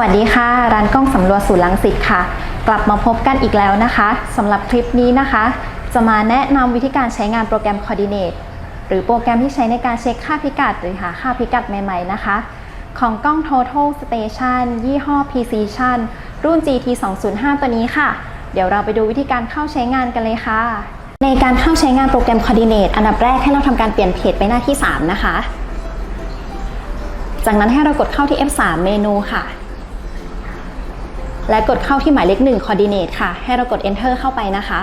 วัสดีค่ะ ร้านกล้องสำรวจศูนย์ลังสิตค่ะ กลับมาพบกันอีกแล้วนะคะสำหรับคลิปนี้นะคะ จะมาแนะนำวิธีการใช้งานโปรแกรม Coordinate หรือโปรแกรมที่ใช้ในการเช็คค่าพิกัด หรือหาค่าพิกัดใหม่ๆนะคะ ของกล้อง Total Station ยี่ห้อ Precision รุ่น GT 205ตัวนี้ค่ะ เดี๋ยวเราไปดูวิธีการเข้าใช้งานกันเลยค่ะ ในการเข้าใช้งานโปรแกรม Coordinate อันดับแรกให้เราทำการเปลี่ยนเพจไปหน้าที่ 3 นะคะ จากนั้นให้เรากดเข้าที่ F3 เมนูค่ะ และกดเข้าที่หมายเลข1 coordinate ค่ะ ให้เรากด enter เข้าไปนะคะ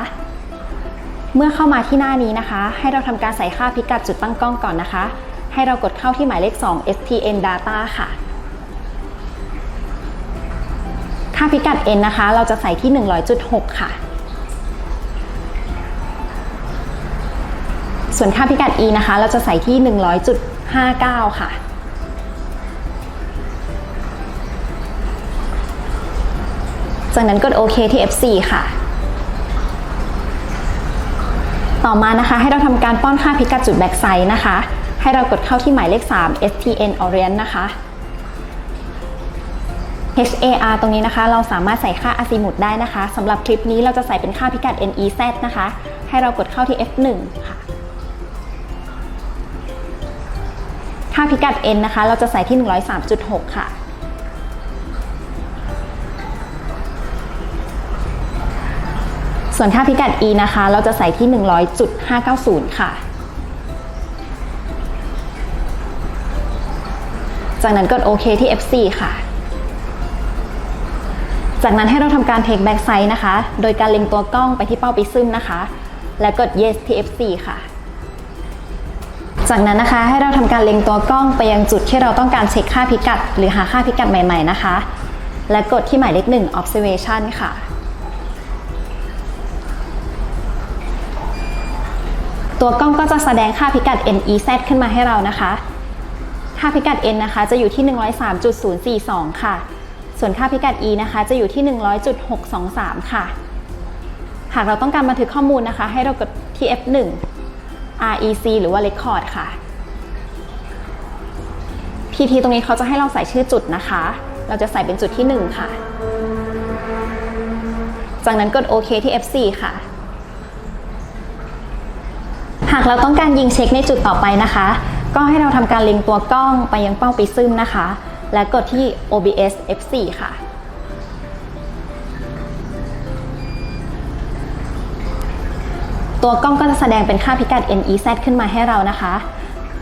เมื่อเข้ามาที่หน้านี้นะคะ ให้เราทำการใส่ค่าพิกัดจุดตั้งกล้องก่อนนะคะ ให้เรากดเข้าที่หมายเลข 2 STN data ค่ะ ค่าพิกัด n นะคะ เราจะใส่ที่ 100.6 ค่ะ ส่วนค่าพิกัด e นะคะ เราจะใส่ที่ 100.59 ค่ะ จากนั้นกดโอเคที่ F4 ค่ะ ต่อมานะคะให้เราทำการป้อนค่าพิกัดจุดแบ็กไซด์นะคะ ให้เรากดเข้าที่หมายเลข 3 STN Orient นะคะ HAR ตรงนี้นะคะ เราสามารถใส่ค่าอาซิมุดได้นะคะสำหรับคลิปนี้เราจะใส่เป็นค่าพิกัด NEZ นะคะ ให้เรากดเข้าที่ F1 ค่ะค่าพิกัด N นะคะ เราจะใส่ที่ 103.6 ค่ะ ส่วนค่าพิกัด e นะคะ เราจะใส่ที่ 100.590 ค่ะ จากนั้นกดโอเคที่ F4 ค่ะ จากนั้นให้เราทำการ take back side นะคะ โดยการเล็งตัวกล้องไปที่เป้าปิซึมนะคะ และกด yes ที่ F4 ค่ะจากนั้นนะคะให้เราทำการเล็งตัวกล้องไปยังจุดที่เราต้องการเช็คค่าพิกัด หรือหาค่าพิกัดใหม่ ๆนะคะ และกดที่หมายเลข1 observation ค่ะ ตัวกล้องก็จะแสดงค่าพิกัด NEZ ขึ้นมาให้เรานะคะ ค่าพิกัด N นะคะจะอยู่ที่ 103.042 ค่ะ ส่วนค่าพิกัด E นะคะจะอยู่ที่ 100.623 ค่ะ หากเราต้องการบันทึกข้อมูลนะคะ ให้เรากดที่ F1 REC หรือว่า Record ค่ะ PT ตรงนี้เขาจะให้เราใส่ชื่อจุดนะคะ เราจะใส่เป็นจุดที่ 1 ค่ะ จากนั้นกดโอเคที่ F4 ค่ะ หากเราต้องการยิงเช็คในจุดต่อไปนะคะ ก็ให้เราทำการเล็งตัวกล้องไปยังเป้าปิซึมนะคะ และกดที่ OBS F4 ค่ะตัวกล้องก็จะแสดงเป็นค่าพิกัด NEZ ขึ้นมาให้เรานะคะ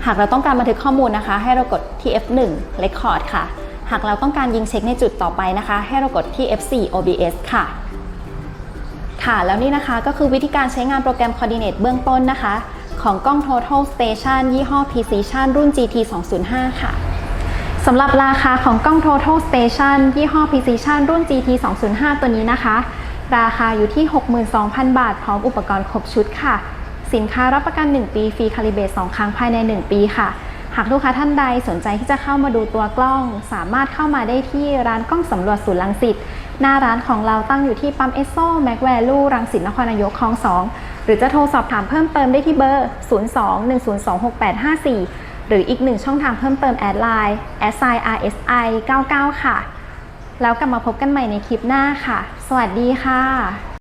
หากเราต้องการบันทึกข้อมูลนะคะ ให้เรากดที่ F1 Record ค่ะ หากเราต้องการยิงเช็คในจุดต่อไปนะคะ ให้เรากดที่ F4 OBS ค่ะ ค่ะ แล้วนี่นะคะก็คือวิธีการใช้งานโปรแกรม Coordinate เบื้องต้นนะคะ ของกล้อง Total Station ยี่ห้อ Precision รุ่น GT 205 ค่ะสำหรับราคาของกล้อง Total Station ยี่ห้อ Precision รุ่น GT 205 ตัวนี้นะคะ ราคาอยู่ที่ 62,000 บาท พร้อมอุปกรณ์ครบชุดค่ะ สินค้ารับประกัน 1 ปีฟรีคาลิเบต2ครั้งภายใน 1 ปีค่ะ หากลูกค้าท่านใดสนใจที่จะเข้ามาดูตัวกล้อง สามารถเข้ามาได้ที่ร้านกล้องสำรวจศูนย์ลังสิตหน้าร้านของเราตั้งอยู่ที่ปั๊มเอสโซแม็กแวลูรังสิตนครนายกคลอง2 หรือจะโทรสอบถามเพิ่มเติมได้ที่เบอร์ 02-102-6854 หรืออีกหนึ่งช่องทางเพิ่มเติมแอดไลน์ s i r s i 99 ค่ะ แล้วกลับมาพบกันใหม่ในคลิปหน้าค่ะ สวัสดีค่ะ